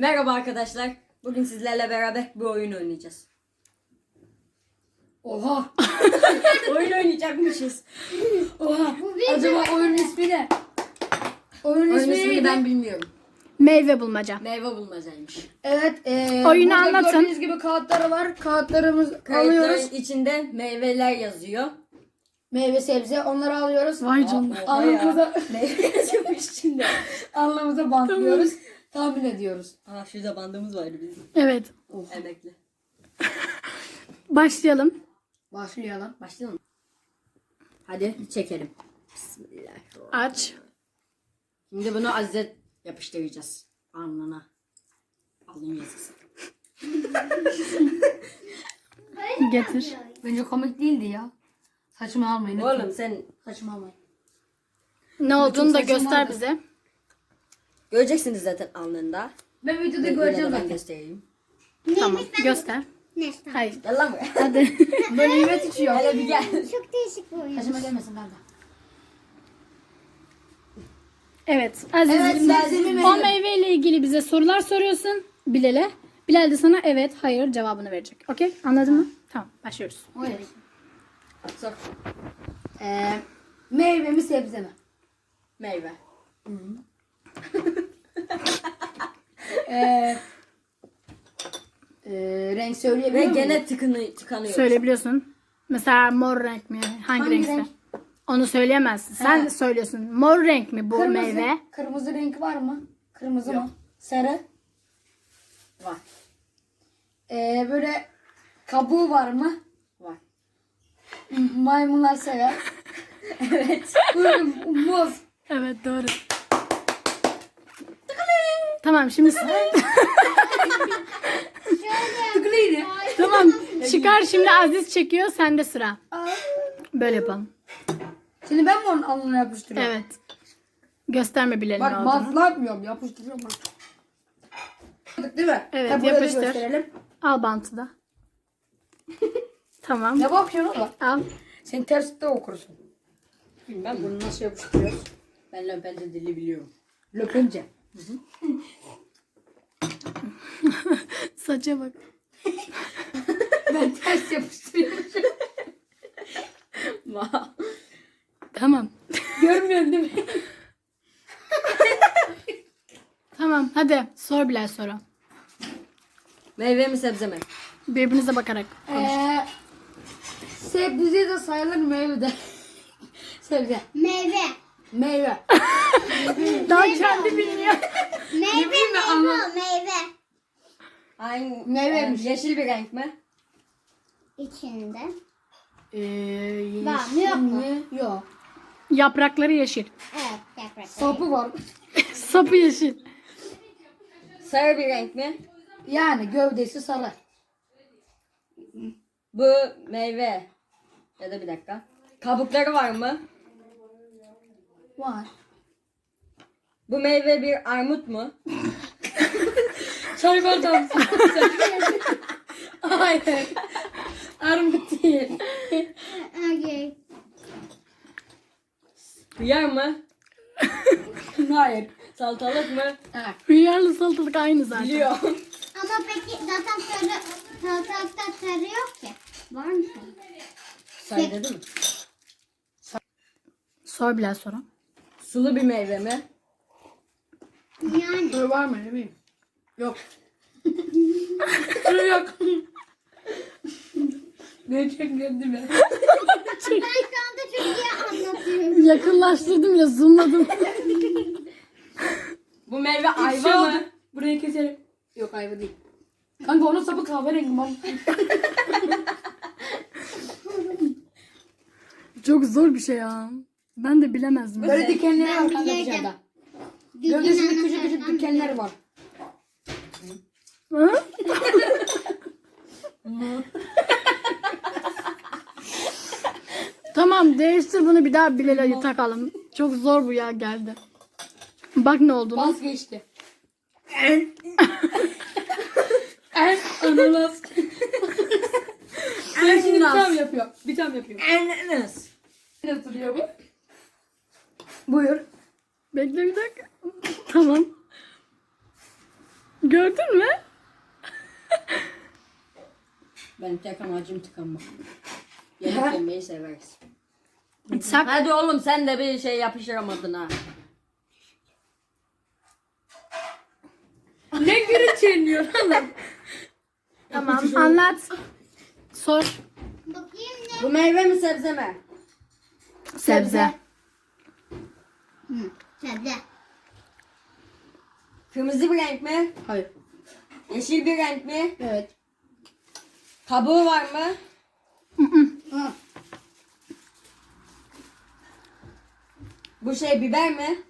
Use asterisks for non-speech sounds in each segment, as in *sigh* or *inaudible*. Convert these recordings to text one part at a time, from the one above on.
Merhaba arkadaşlar. Bugün sizlerle beraber bir oyun oynayacağız. Oha. *laughs* oyun oynayacakmışız. Oha. Acaba oyunun ismi ne? Oyunun Oyun ismi ismini neydi? ben bilmiyorum. Meyve bulmaca. Meyve bulmacaymış. Evet. E, Oyunu burada anlatın. Gördüğünüz gibi kağıtları var. Kağıtlarımızı Kayıtların alıyoruz. içinde meyveler yazıyor. Meyve sebze onları alıyoruz. Vay canına. Oha ya. Alnımıza, Meyve *laughs* yazıyormuş içinde. alnımıza bantlıyoruz. Tahmin ediyoruz. Aa şurada bandımız vardı bizim. Evet. Emekli. *laughs* Başlayalım. Başlayalım. Başlayalım. Hadi çekelim. Bismillah. Aç. Şimdi bunu Azize yapıştıracağız. Alnına. Alın yazısı. *laughs* Getir. Bence komik değildi ya. Saçımı almayın. lütfen. Oğlum sen Saçımı almayın. Ne olduğunu da göster bize. Göreceksiniz zaten alnında. Ben videoda de göreceğim ben zaten. göstereyim. Tamam. Göster. Nesne. Hayır. Gel lan buraya. Hadi. *laughs* Böyle nimet içiyor. Hele bir gel. Çok değişik bir oyun. Saçıma gelmesin kanka. evet. Aziz. Evet, sebzemi o verelim. meyveyle ilgili bize sorular soruyorsun Bilal'e. Bilal de sana evet, hayır cevabını verecek. Okey? Anladın mı? Tamam. Başlıyoruz. Hayır. Sor. Ee, meyve mi sebze mi? Meyve. *laughs* Ee, e, renk Ve söyleyebilir miyim? gene tıkını, tıkanıyor. Söyleyebiliyorsun. Mesela mor renk mi? Hangi, Hangi renkse? renk? Onu söyleyemezsin. Sen He. söylüyorsun. Mor renk mi bu Kırmızı, meyve? Kırmızı renk var mı? Kırmızı mı? Sarı. Var. Ee, böyle kabuğu var mı? Var. M- Maymunlar sever. *laughs* Evet. Buyurun muz. Evet doğru. Tamam şimdi Tıklıydı. *laughs* tamam çıkar şimdi Aziz çekiyor sende sıra. Böyle yapalım. Şimdi ben mi onun alnına yapıştırıyorum? Evet. Gösterme Bilal'in Bak bantla yapmıyorum. Yapıştırıyorum bak. Değil mi? Evet, burada da yapıştır. gösterelim. Al bantı da. *laughs* tamam. Ne bakıyorsun oğlum? Al. Sen terste okursun. Bilmem bunu. Nasıl yapıştırıyoruz? Ben lömpelde dili biliyorum. Löpünce. *laughs* Saça bak. *laughs* Ben ters yapıştırıyorum. Tamam. Görmüyorsun değil mi? Tamam hadi sor Bilal soru. Meyve mi sebze mi? Birbirinize bakarak. Ee, sebze de sayılır meyve de. *laughs* sebze. Meyve. Meyve. *laughs* Daha kendi bilmiyor. Meyve meyve o, meyve. Hangi? Meyveymiş. Ee, yeşil bir renk mi? İçinde. Ee, Var mı, yok mu? Yok. Yaprakları yeşil. Evet yaprak. Sapı var. *laughs* Sapı yeşil. Sarı bir renk mi? Yani gövdesi sarı. Bu meyve. Ya da bir dakika. Kabukları var mı? Var. Bu meyve bir armut mu? Çay bardağı. Hayır. Armut değil. Okay. Hıyar mı? Hayır. Salatalık mı? Ha. Hıyarlı salatalık aynı zaten. Biliyor. Ama peki zaten sarı, salatalıkta sarı yok ki. Var mı sarı? Say dedim. Sor Bilal soru. Sulu bir meyve mi? Yani. Dur var mı ne bileyim. Yok. Dur *laughs* yok. ne değil mi? Ben şu anda çok iyi anlatıyorum. Yakınlaştırdım ya zoomladım. Bu meyve ayva Şey mı? oldu. Burayı keselim. Yok ayva değil. Kanka onun sapı kahverengi mal. Çok zor bir şey ya. Ben de bilemezdim. Böyle dikenleri var kanka bileceğim. dışarıda. Gövdesinde küçük küçük dikenler var. Hı? tamam değiştir bunu bir daha Bilal'e takalım. Çok zor bu ya geldi. Bak ne oldu. Bas geçti. En. ananas. Ben şimdi bir tane yapıyor. Bir tane yapıyor. Ananas. Ne duruyor bu? Buyur. Bekle bir dakika. tamam. Gördün mü? Ben tek amacım tıkanmak. Yemek yemeyi severiz. İçsak. Hadi oğlum sen de bir şey yapıştıramadın ha. Ne gürültü çeniyor lan? Tamam anlat. Sor. Bakayım ne? Bu meyve mi sebze mi? Sebze. Hı. Kırmızı bir renk mi? Hayır. Yeşil bir renk mi? Evet. Kabuğu var mı? Bu şey biber mi?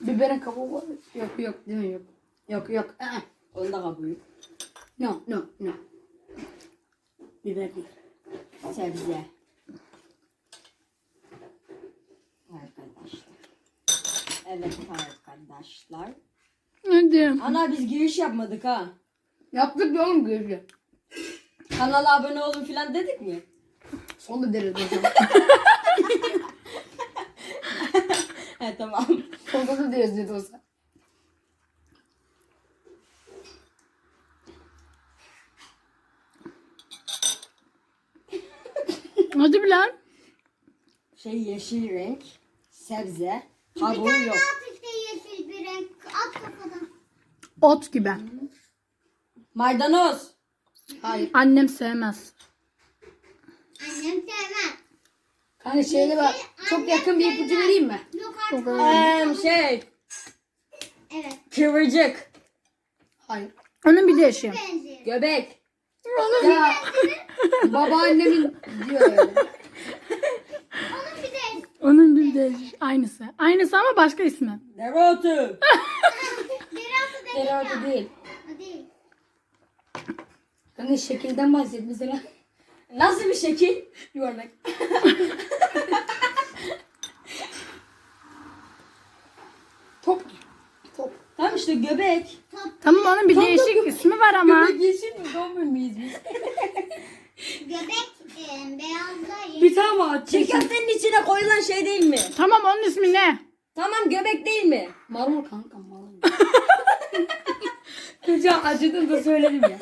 Biberin kabuğu var. Yok yok değil mi yok. Yok yok. Aa. Onun da kabuğu. yok. No no no. Biber değil. Sebze. Arkadaşlar. Evet arkadaşlar. Hadi. Ana biz giriş yapmadık ha. Yaptık ya oğlum görüyor. Kanala abone olun filan dedik mi? Sonra deriz bakalım. *laughs* He tamam. Sonra da deriz dedi olsa. Hadi Bilal. Şey yeşil renk. Sebze. Bir tane yok. at işte yeşil bir renk. At kafadan. Ot gibi. Maydanoz. Hayır. Annem sevmez. Annem sevmez. Hani şeyde bak. Çok yakın bir ipucu vereyim mi? Yok artık. Eee şey. Evet. Kıvırcık. Hayır. Onun bir de eşi. Benziyor. Göbek. Ya *laughs* babaannemin diyor öyle. Onun bir de Onun bir de eşi. Aynısı. Aynısı ama başka ismi. Dereotu. dereotu ya. Dereotu değil. O değil. Hani şekilden bahset mesela. Nasıl bir şekil? Yuvarlak. Top. Top. Tamam işte göbek. Tamam onun bir değişik ismi var ama. Göbek yeşil mi? Doğum miyiz biz? Tane var. Çiğ köftenin içine koyulan şey değil mi? Tamam onun ismi ne? Tamam göbek değil mi? Marul kanka marul. *laughs* Çocuğa acıdım da söyledim ya.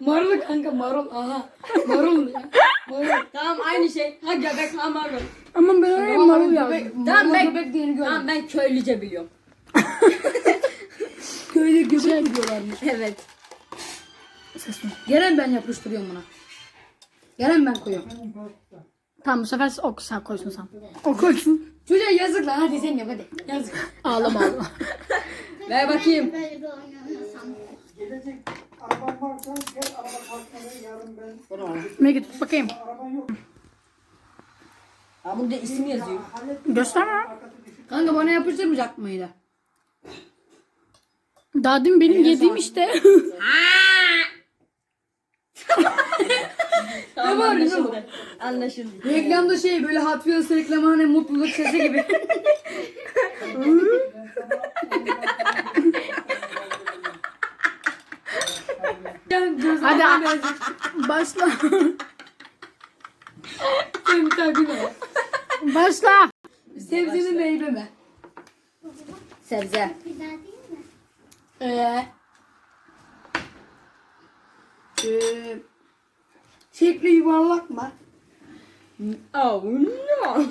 Marul kanka marul aha. Marul ya. Marul. Tamam aynı şey. Ha göbek ha marul. Ama ben oraya marul yazdım. göbek, Tamam, marul ben- göbek diyeni gördüm. Tamam ben köylüce biliyorum. Köyde göbek mi diyorlarmış. Evet. Sesini. Gelen ben yapıştırıyorum buna. Gelen ben koyuyorum. Tamam bu sefer ok sen koysun sen. O koysun. Çocuğa yazık lan hadi sen yap hadi. Yazık. Ağlama ağlama. *laughs* Ver bakayım. Gelecek araban varsa gel araba parkına yarın ben Megi tut bakayım. araban yok. Ha bunda isim yazıyor. Gösterme. Düşük. Kanka bana yapıştırmayacak mıydı? Daha dün benim yediğim işte. *laughs* Tamam var, ne anlaşıldı. Anlaşıldı. Reklamda şey böyle Hot Wheels reklamı hani mutluluk sesi gibi. Göz Hadi başla. Sen bir tane gülme. Başla. Sebze mi meyve mi? Sebze. Güzel değil mi? Ee, ee, şekli yuvarlak mı? Oh no.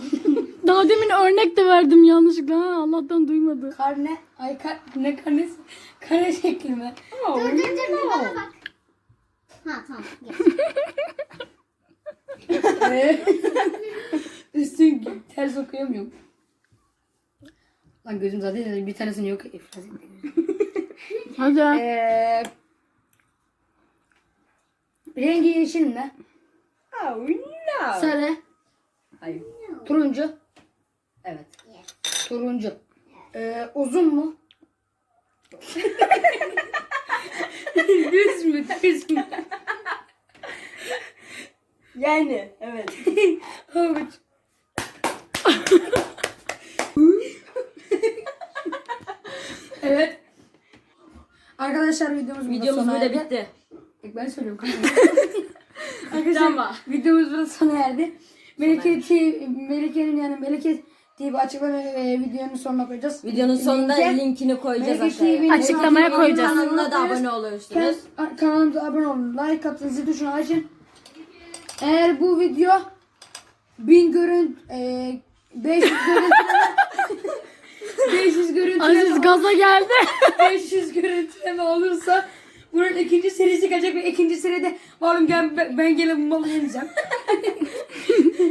Daha demin örnek de verdim yanlışlıkla. Ha, Allah'tan duymadı. Karne, ay kar, ne karnesi? Kare şekli mi? Oh Dur dur dur bir bana bak. Ha tamam. Geç. *laughs* Üstün ters okuyamıyorum. Lan gözüm zaten bir tanesini yok. iflas ediyor. Hadi. Ee, rengi yeşil mi? Oh no. Sarı, Hayır. turuncu, Evet. turuncu. Ee, uzun mu? *laughs* Düz mü? Düz mü? Yani evet. Havuç. *laughs* evet. Arkadaşlar videomuz burada Videomuz sona burada erdi. bitti. Ben söylüyorum kanka. *laughs* Ama. Videomuz burada sona erdi. Melike, TV, Melike'nin yani Melike TV açıklama e, videonun sonuna koyacağız. Videonun sonunda Linke- linkini koyacağız Melike aşağıya. TV'nin Açıklamaya koyacağız. Kanalına da abone olursunuz. Kanalımıza abone olun. Like atın. Zil tuşunu açın. Eğer bu video 1000 görüntü e, 500 görüntüleme *laughs* 500 görüntüleme Aziz gaza geldi. *laughs* 500 görüntüleme olursa bunun ikinci serisi gelecek ve ikinci seride malum gel, ben, ben gene bu malı yeneceğim. *laughs*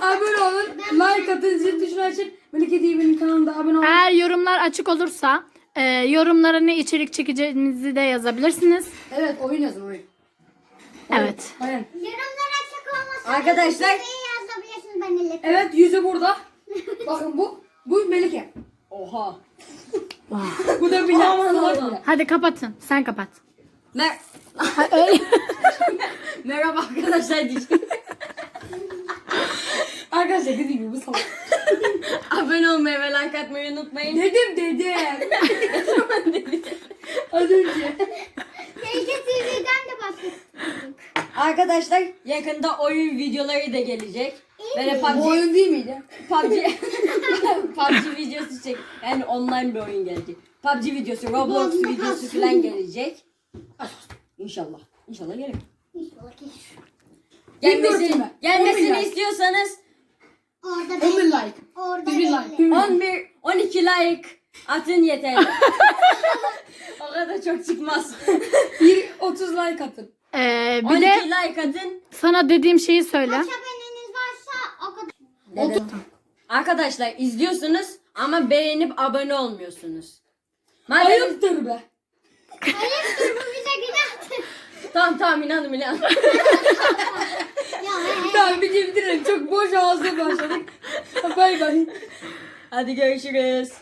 abone olun. Like atın. Zil tuşunu açın. Melike TV'nin kanalında abone olun. Eğer yorumlar açık olursa e, yorumlara ne içerik çekeceğinizi de yazabilirsiniz. Evet oyun yazın oyun. Evet. Yorumlar açık olmasa Arkadaşlar- yazabilirsiniz ben. Evet yüzü burada. Bakın bu. Bu Melike. Oha. Bu da bir salak Hadi kapatın. Sen kapat. Mer. *laughs* Merhaba arkadaşlar diyeceğim. *laughs* Arkadaşlar dediğim gibi bu salak. *laughs* abone olmayı ve like atmayı unutmayın. Dedim dedim. Az önce. Melike TV'den de bahsettik. Arkadaşlar yakında oyun videoları da gelecek. Böyle Bu PUBG, oyun değil miydi? PUBG, *laughs* PUBG videosu çek. Yani online bir oyun gelecek. PUBG videosu, Roblox videosu falan gelecek. İnşallah. İnşallah gelir. İnşallah gelir. Gelmesini, gelmesini 11 like. istiyorsanız Orada 11 belli. like. Orada 11 like. belli. 11, 12 like atın yeterli. *laughs* o kadar çok çıkmaz. Bir 30 like atın. E, bir 12 de like atın. sana dediğim şeyi söyle. Kaç Dedim. Arkadaşlar izliyorsunuz ama beğenip abone olmuyorsunuz. Madem... Ayıptır be. Hayırdır bu bize günahtır. Tamam tamam inandım inandım. Ya he. Tamam bir bitirelim. Çok boş ağızla başladık. bay bay. Hadi görüşürüz.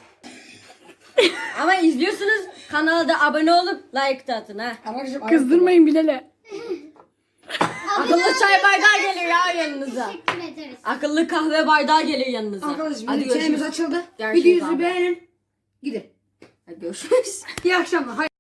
ama izliyorsunuz kanala da abone olup like de atın ha. Arkadaşlar ayıptır. Kızdırmayın Bilal'e. *laughs* Akıllı çay bardağı gelir ya yanınıza. Teşekkür ederiz. Akıllı kahve bardağı gelir yanınıza. Arkadaşlar Hadi çayımız görüşürüz. açıldı. Videomuzu abi. beğenin. Gidin. Hadi görüşürüz. İyi akşamlar. Hayır.